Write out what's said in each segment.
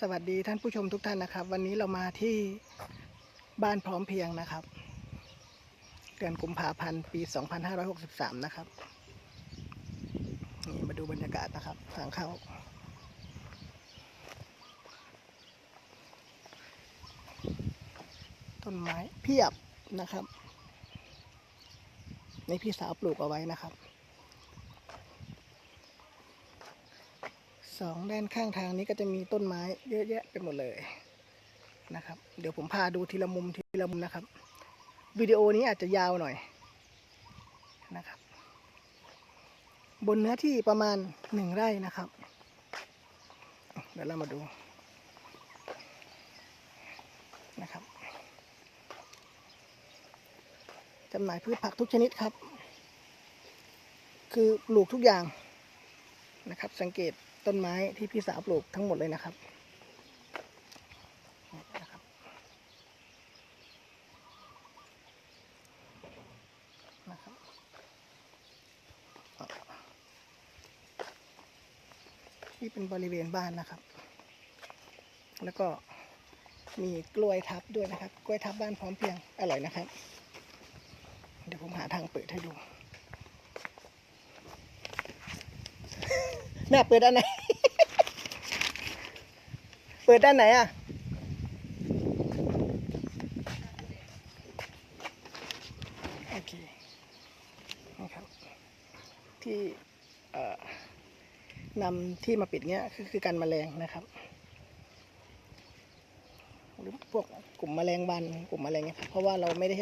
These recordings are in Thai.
สวัสดีท่านผู้ชมทุกท่านนะครับ วันนี้เรามาที่บ้านพร้อมเพียงนะครับ เดือนกุมภาพันธ์ปี 2563 นะครับนี่มาดูบรรยากาศนะครับทางเข้า ต้นไม้เพียบนะครับ ในพี่สาวปลูกเอาไว้นะครับ สองด้านข้างทางนี้ก็จะมีต้นไม้เยอะแยะไปหมดเลยนะครับ เดี๋ยวผมพาดูทีละมุมทีละมุมนะครับวิดีโอนี้อาจจะยาวหน่อยนะครับ บนเนื้อที่ประมาณหนึ่งไร่นะครับ เดี๋ยวเรามาดูนะครับจำหน่ายพืชผักทุกชนิดครับ คือปลูกทุกอย่าง นะครับ สังเกตต้นไม้ที่พี่สาวปลูกทั้งหมดเลยนะครับนี่นะครับนี่เป็นบริเวณบ้านนะครับ แล้วก็มีกล้วยทับด้วยนะครับ กล้วยทับบ้านพร้อมเพียงอร่อยนะครับ เดี๋ยวผมหาทางเปิดให้ดู ม่เปิดด้านไหน เปิดด้านไหนอะ โอเคนะครับ ที่เอ่อนำที่มาปิดเนี้ยคือคือการแมลงนะครับหรือพวกกลุ่มแมลงวันกลุ่มแมลงเนี่ยครับเพราะว่าเราไม่ได้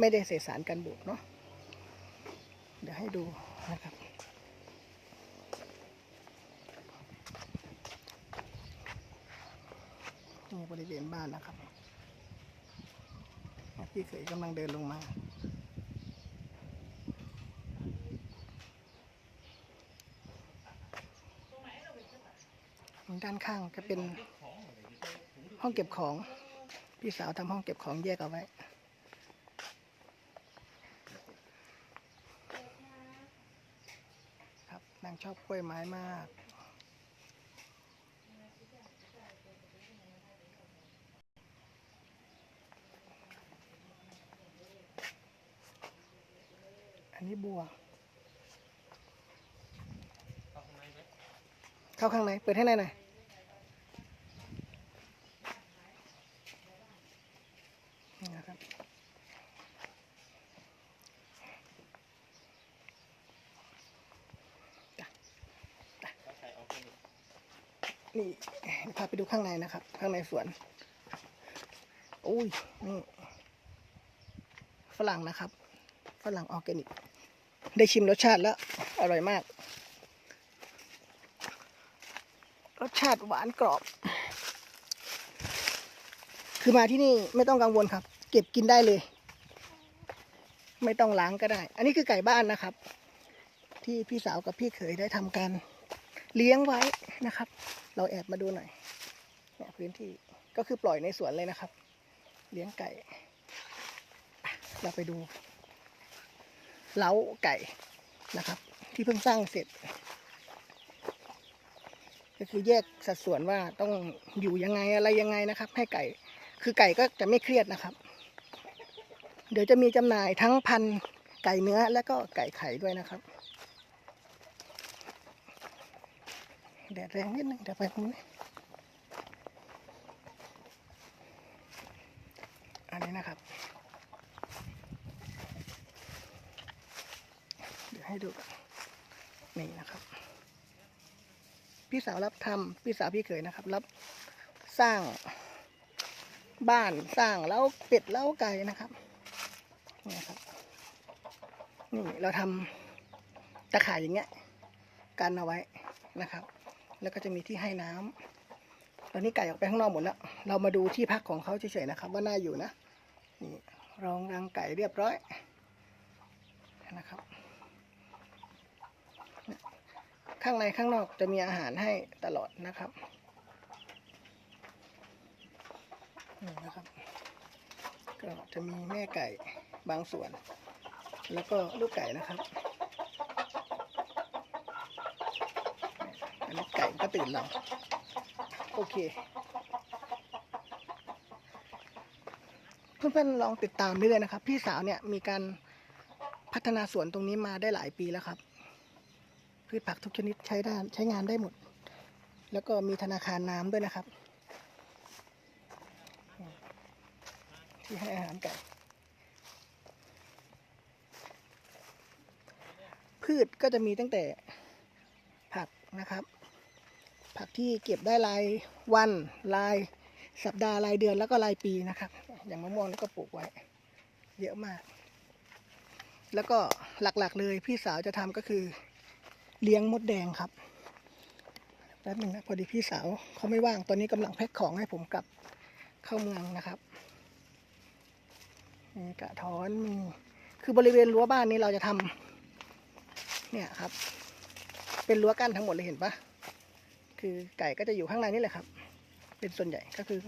ไม่ได้เสสารกันบูดเนาะเดี๋ยวให้ดูนะครับ ริเวณบ้านนะครับพี่เขยกำลังเดินลงมา ด้านข้างจะเป็นห้องเก็บของ พี่สาวทำห้องเก็บของแยกเอาไว้ครับนางชอบกล้วยไม้มาก นี้บัว เข้าข้างใน เปิดให้หน่อยหน่อยนี่นะครับนี่พาไปดูข้างในนะครับ ข้างในสวนอุ้ยนี่ฝรั่งนะครับ ฝรั่งออร์แกนิก ได้ชิมรสชาติแล้ว อร่อยมาก รสชาติหวานกรอบ คือมาที่นี่ไม่ต้องกังวลครับ เก็บกินได้เลย ไม่ต้องล้างก็ได้ อันนี้คือไก่บ้านนะครับ ที่พี่สาวกับพี่เขยได้ทำการเลี้ยงไว้นะครับ เราแอบมาดูหน่อยเนี่ยพื้นที่ก็คือปล่อยในสวนเลยนะครับ เลี้ยงไก่ เราไปดู เล้าไก่นะครับ ที่เพิ่งสร้างเสร็จ ก็คือแยกสัดส่วนว่าต้องอยู่ยังไงอะไรยังไงนะครับ ให้ไก่ คือไก่ก็จะไม่เครียดนะครับ เดี๋ยวจะมีจำหน่ายทั้งพันไก่เนื้อและก็ไก่ไข่ด้วยนะครับแดดแรงนิดนึงเดี๋ยวไปตรงนี้อันนี้นะครับ เดี๋ยวให้ดูก่อนนี่นะครับ พี่ สาวรับทำพี่สาวพี่เขยนะครับ รับสร้างบ้านสร้างแล้วเป็ดแล้วไก่นะครับนี่ครับนี่เราทำตะข่ายอย่างเงี้ยกันเอาไว้นะครับ แล้วก็จะมีที่ให้น้ำตอนนี้ไก่ออกไปข้างนอกหมดแล้วเรามาดูที่พักของเขาเฉยๆนะครับ ว่าน่าอยู่นะนี่รองรังไก่เรียบร้อย ข้างในข้างนอกจะมีอาหารให้ตลอดนะครับนี่นะครับ ก็จะมีแม่ไก่บางส่วน แล้วก็ลูกไก่นะครับอันนี้ไก่ก็ตื่นแล้วโอเค เพื่อนๆลองติดตามเรื่อยนะครับ พี่สาวเนี่ยมีการพัฒนาสวนตรงนี้มาได้หลายปีแล้วครับ พืชผักทุกชนิดใช้ได้ใช้งานได้หมด แล้วก็มีธนาคารน้ำด้วยนะครับ ที่ให้อาหารไก่พืชก็จะมีตั้งแต่ผักนะครับ ผักที่เก็บได้รายวันรายสัปดาห์รายเดือนแล้วก็รายปีนะครับ อย่างมะม่วงก็ปลูกไว้ เยอะมาก แล้วก็หลักๆเลยพี่สาวจะทำก็คือ เลี้ยงมดแดงครับแป๊บหนึ่งนะพอดีพี่สาวเขาไม่ว่างตอนนี้กำลังแพ็คของให้ผมกลับเข้าเมืองนะครับมีกระท้อนมีคือบริเวณรั้วบ้านนี้เราจะทำเนี่ยครับ เป็นรั้วกั้นทั้งหมดเลยเห็นปะคือไก่ก็จะอยู่ข้างในนี่แหละครับ เป็นส่วนใหญ่ก็คือ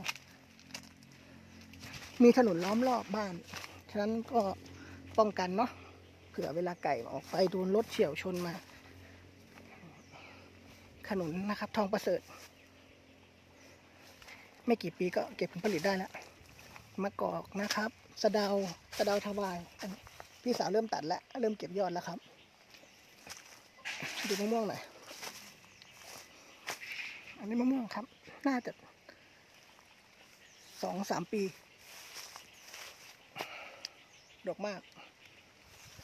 มีถนนล้อมรอบบ้านฉะนั้นก็ป้องกันเนาะเผื่อเวลาไก่ออกไปโดนรถเฉี่ยวชนมา ขนุนนะครับ ทองประเสริฐ ไม่กี่ปีก็เก็บผลผลิตได้แล้วมะกอกนะครับ สะเดาสะเดาทวายนนพี่สาวเริ่มตัดแล้วเริ่มเก็บยอดแล้วครับ ดูมะม่วงหน่อยอันนี้มะม่วงครับ น่าจะสองสามปี ดอกมาก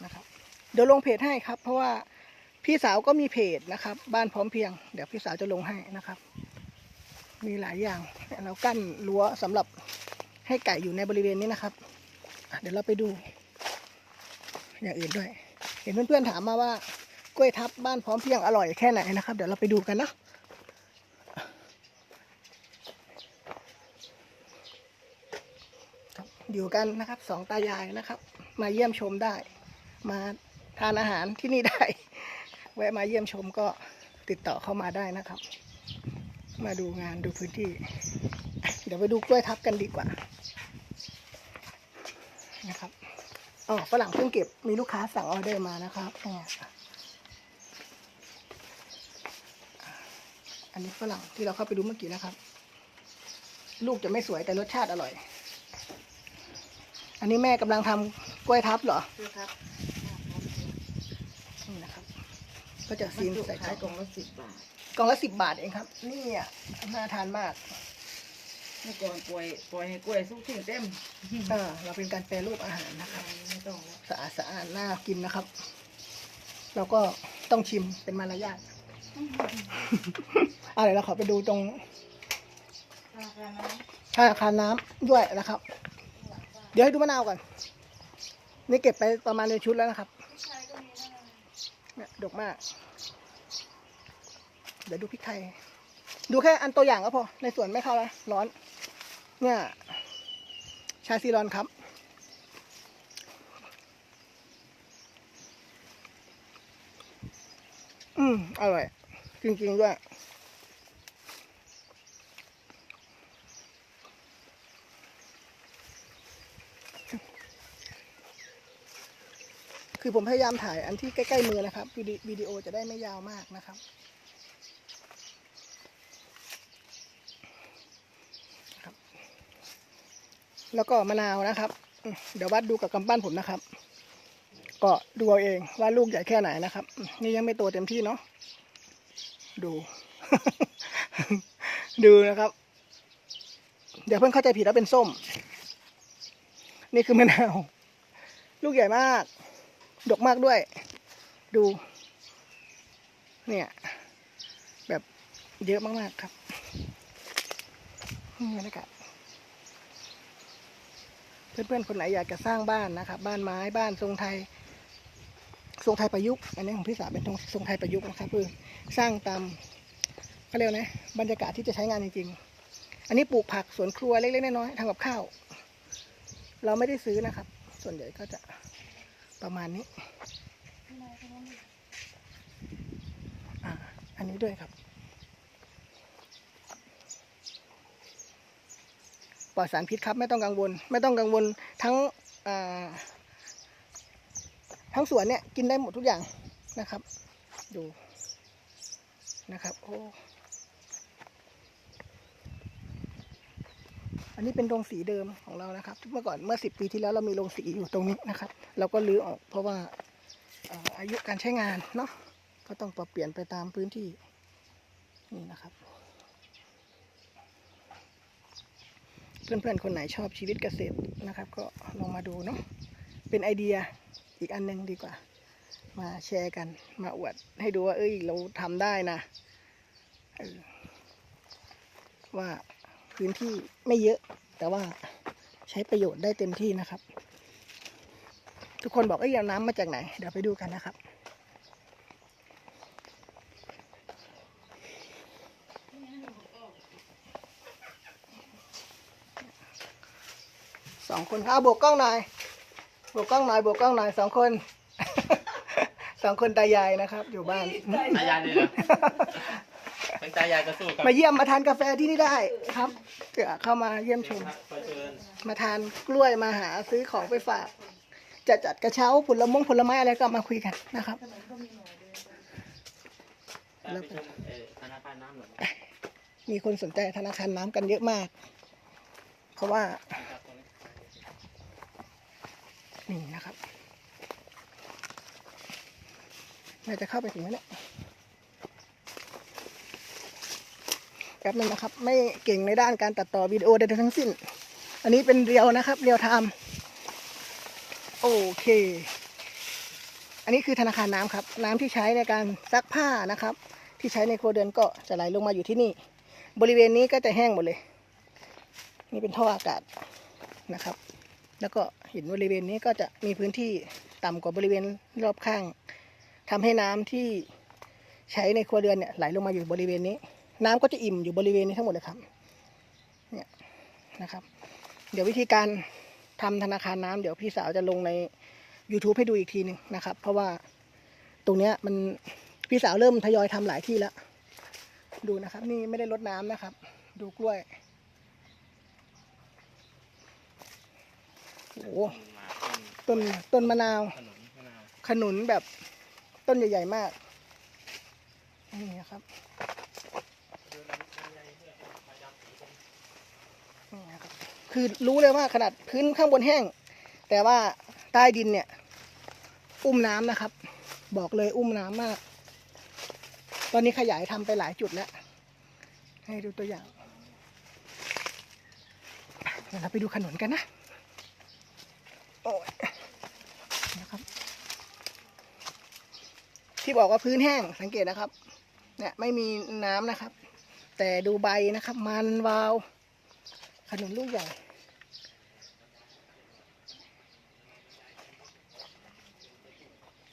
นะครับ เดี๋ยวลงเพจให้ครับ เพราะว่า พี่สาวก็มีเพจนะครับ บ้านพร้อมเพียง เดี๋ยวพี่สาวจะลงให้นะครับ มีหลายอย่างเรากั้นรั้วสำหรับให้ไก่อยู่ในบริเวณนี้นะครับเดี๋ยวเราไปดู อย่างอื่นด้วย เห็นเพื่อนๆถามมาว่ากล้วยทับบ้านพร้อมเพียงอร่อยแค่ไหนนะครับ เดี๋ยวเราไปดูกันนะอยู่กันนะครับสองตายายนะครับ มาเยี่ยมชมได้ มาทานอาหารที่นี่ได้ แวะมาเยี่ยมชมก็ติดต่อเข้ามาได้นะครับ มาดูงานดูพื้นที่ เดี๋ยวไปดูกล้วยทับกันดีกว่า นะครับอ๋อฝรั่งเพิ่งเก็บมีลูกค้าสั่งออเดอร์มานะครับอันนี้ฝรั่งที่เราเข้าไปดูเมื่อกี้นะครับ ลูกจะไม่สวยแต่รสชาติอร่อย อันนี้แม่กำลังทำกล้วยทับเหรอคือครับ นี่นะครับ ก็จะซีนใส่ขายกกล่ล่อองงละสิบบาท กล่องละสิบบาทเองครับนี่อะน่าทานมากเมื่อก่อนปล่อยปล่อยให้กล้วยสุกทิ้งเต็มเออเราเป็นการแปรรูปอาหารนะครับไม่ต้องแล้วสะอาดสะอาดน่ากินนะครับ เราก็ต้องชิมเป็นมารยาทเอาเดี๋ยวเราขอไปดูตรงราคาน้ธนาคารน้ำด้วยนะครับ เดี๋ยวให้ดูมะนาวก่อน นี่เก็บไปประมาณในชุดแล้วนะครับ เนี่ยดกมาก เดี๋ยวดูพริกไทย ดูแค่อันตัวอย่างก็พอ ในสวนไม่เข้าแล้วร้อน เนี่ยชาซีรอนครับ อืมอร่อย จริงๆด้วย คือผมพยายามถ่ายอันที่ใกล้ๆมือนะครับวิดีวิดีโอจะได้ไม่ยาวมากนะครับ แล้วก็มะนาวนะครับ เดี๋ยววัดดูกับกำปั้นผมนะครับ ก็ดูเอาเองว่าลูกใหญ่แค่ไหนนะครับ นี่ยังไม่โตเต็มที่เนาะดู ดูนะครับ เดี๋ยวเพิ่งเข้าใจผิดแล้วเป็นส้ม นี่คือมะนาว ลูกใหญ่มาก ดกมากด้วย ดู เนี่ย แบบเยอะมากๆครับนี่บรรยากาศเพื่อนๆคนไหนอยากจะสร้างบ้านนะครับ บ้านไม้บ้านทรงไทย ทรงไทยประยุกต์อันนี้ของพี่สาวเป็นทรงทรงไทยประยุกต์นะครับ คือสร้างตามเขาเรียกว่านะบรรยากาศที่จะใช้งานจริงๆ อันนี้ปลูกผักสวนครัวเล็กๆน้อยๆทำกับข้าว เราไม่ได้ซื้อนะครับ ส่วนใหญ่ก็จะ ประมาณนี้ อันนี้ด้วยครับปลอดสารพิษครับ ไม่ต้องกังวล ไม่ต้องกังวลทั้งทั้งสวนเนี่ย กินได้หมดทุกอย่างนะครับ ดูนะครับ โอ้ อันนี้เป็นโรงสีเดิมของเรานะครับเมื่อก่อนเมื่อสิบปีที่แล้วเรามีโรงสีอยู่ตรงนี้นะครับ เราก็รื้อออกเพราะว่าอายุการใช้งานเนาะก็ต้องปรับเปลี่ยนไปตามพื้นที่นี่นะครับ เพื่อนๆคนไหนชอบชีวิตเกษตรนะครับ ก็ลองมาดูเนาะเป็นไอเดียอีกอันหนึงดีกว่า มาแชร์กันมาอวดให้ดูว่า เอ้ย เราทำได้นะว่า พื้นที่ไม่เยอะ แต่ว่าใช้ประโยชน์ได้เต็มที่นะครับ ทุกคนบอกเอ้ยเอาน้ำมาจากไหน เดี๋ยวไปดูกันนะครับ สองคนเอาโบกกล้องหน่อยโบกกล้องหน่อยโบกกล้องหน่อยสองคน สองคนตายายนะครับ อยู่บ้าน ตายายเลยนะ เป็นตายายก็สู้ครับมาเยี่ยมมาทานกาแฟที่นี่ได้ครับเผื่อเข้ามาเยี่ยมชมครับขอเชิญมาทานกล้วยมาหาซื้อของไปฝาก จะจัดกระเช้าผลมงผลไม้อะไรก็มาคุยกันนะครับแล้วไปชมเอ่อธนาคารน้ำหน่อยมีคนสนใจธนาคารน้ำกันเยอะมาก เพราะว่า ครับตรงนี้นี่นะครับน่าจะเข้าไปถึงแล้วเนี่ยแป๊บนึงนะครับ ไม่เก่งในด้านการตัดต่อวิดีโอใดๆทั้งสิ้น อันนี้เป็นเรียวนะครับ เรียวไทม์โอเค อันนี้คือธนาคารน้ำครับ น้ำที่ใช้ในการซักผ้านะครับ ที่ใช้ในครัวเรือนก็จะไหลลงมาอยู่ที่นี่ บริเวณนี้ก็จะแห้งหมดเลย นี่เป็นท่ออากาศนะครับ แล้วก็เห็นบริเวณนี้ก็จะมีพื้นที่ต่ำกว่าบริเวณรอบข้างทำให้น้ำที่ใช้ในครัวเรือนเนี่ยไหลลงมาอยู่บริเวณนี้ น้ำก็จะอิ่มอยู่บริเวณนี้ทั้งหมดเลยครับเนี่ยนะครับ เดี๋ยววิธีการทำธนาคารน้ำเดี๋ยวพี่สาวจะลงใน YouTube ให้ดูอีกทีหนึ่งนะครับ เพราะว่าตรงเนี้ยมันพี่สาวเริ่มทยอยทำหลายที่แล้ว ดูนะครับ นี่ไม่ได้ลดน้ำนะครับ ดูกล้วยโอ้โหต้นต้นมะนาว ขนุนแบบต้นใหญ่ ๆ มาก นี่ครับนี่นะ คือรู้เลยว่าขนาดพื้นข้างบนแห้ง แต่ว่าใต้ดินเนี่ย อุ้มน้ำนะครับ บอกเลยอุ้มน้ำมาก ตอนนี้ขยายทำไปหลายจุดแล้ว ให้ดูตัวอย่างเดี๋ยวเราไปดูขนุนกันนะโอ้ยนะครับ ที่บอกว่าพื้นแห้งสังเกตนะครับ เนี่ยไม่มีน้ำนะครับ แต่ดูใบนะครับ มันวาวขนุนลูกใหญ่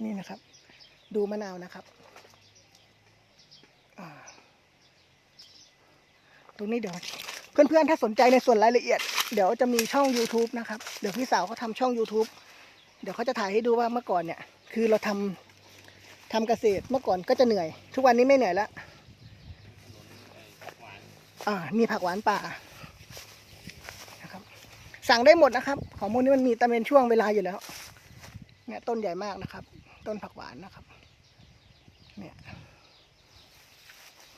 นี่นะครับ ดูมะนาวนะครับตรงนี้เดี๋ยวเพื่อนๆ ถ้าสนใจในส่วนรายละเอียด เดี๋ยวจะมีช่อง YouTube นะครับ เดี๋ยวพี่สาวเขาทำช่อง YouTube เดี๋ยวเขาจะถ่ายให้ดูว่าเมื่อก่อนเนี่ย คือเราทำทำเกษตรเมื่อก่อนก็จะเหนื่อย ทุกวันนี้ไม่เหนื่อยล้วหวานอ่ามีผักหวานป่านะครับ สั่งได้หมดนะครับ ของพวกนี้มันมีตามเป็นช่วงเวลาอยู่แล้วเนี่ยต้นใหญ่มากนะครับ ต้นผักหวานนะครับ เนี่ย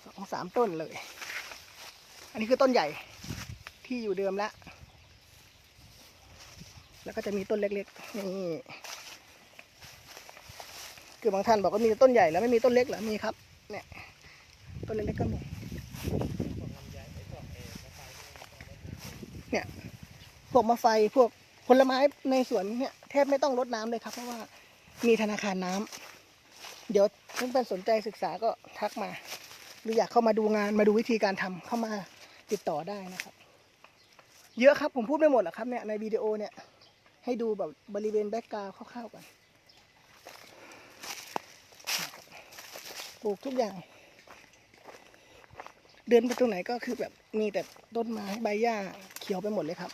สองสามต้นเลย อันนี้คือต้นใหญ่ที่อยู่เดิมแล้ว แล้วก็จะมีต้นเล็กๆนี่คือบางท่านบอกว่ามีต่ต้นใหญ่แล้วไม่มีต้นเล็กเหรอ มีครับ เนี่ย ต้นเล็กๆก็มี เนี่ย พวกมะไฟ พวกผลไม้ในสวนเนี่ยแทบไม่ต้องรดน้ำเลยครับ เพราะว่า มีธนาคารน้ำเดี๋ยวเพื่อนๆสนใจศึกษาก็ทักมา หรืออยากเข้ามาดูงานมาดูวิธีการทำเข้ามาติดต่อได้นะครับ เยอะครับผมพูดไม่หมดหรอกครับเนี่ยในวิดีโอเนี่ย ให้ดูแบบบริเวณแบ็กกราวคร่าวๆก่อนปลูกทุกอย่าง เดินไปตรงไหนก็คือแบบมีแต่ต้นไม้ใบหญ้าเขียวไปหมดเลยครับ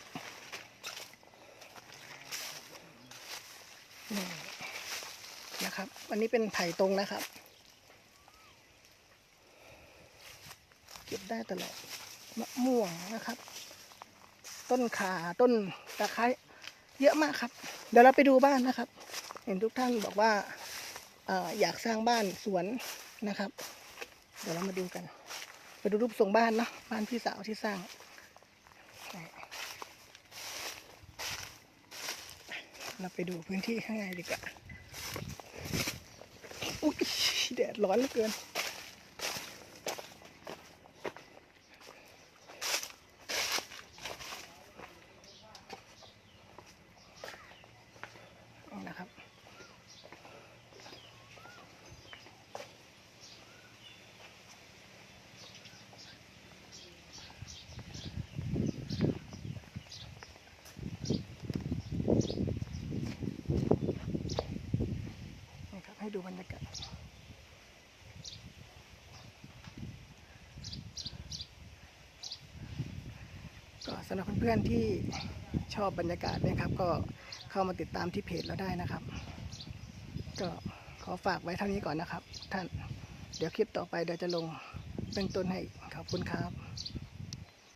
ครับ อันนี้เป็นไถ่ตรงนะครับ เก็บได้ตลอดมะม่วงนะครับ ต้นขาต้นตะไคร้เยอะมากครับ เดี๋ยวเราไปดูบ้านนะครับ เห็นทุกท่านบอกว่าอยากสร้างบ้านสวนนะครับ เดี๋ยวเรามาดูกันไปดูรูปทรงบ้านเนาะบ้านพี่สาวที่สร้างเราไปดูพื้นที่ข้างในดีกว่า อุ้ยแดดร้อนเหลือเกินนะครับ นี่ครับ ให้ดูบรรยากาศ ก็สำหรับเพื่อนๆที่ชอบบรรยากาศนะครับ ก็เข้ามาติดตามที่เพจเราได้นะครับ ก็ขอฝากไว้เท่านี้ก่อนนะครับ ท่านเดี๋ยวคลิปต่อไปเดี๋ยวจะลงเบื้องต้นให้ขอบคุณครับ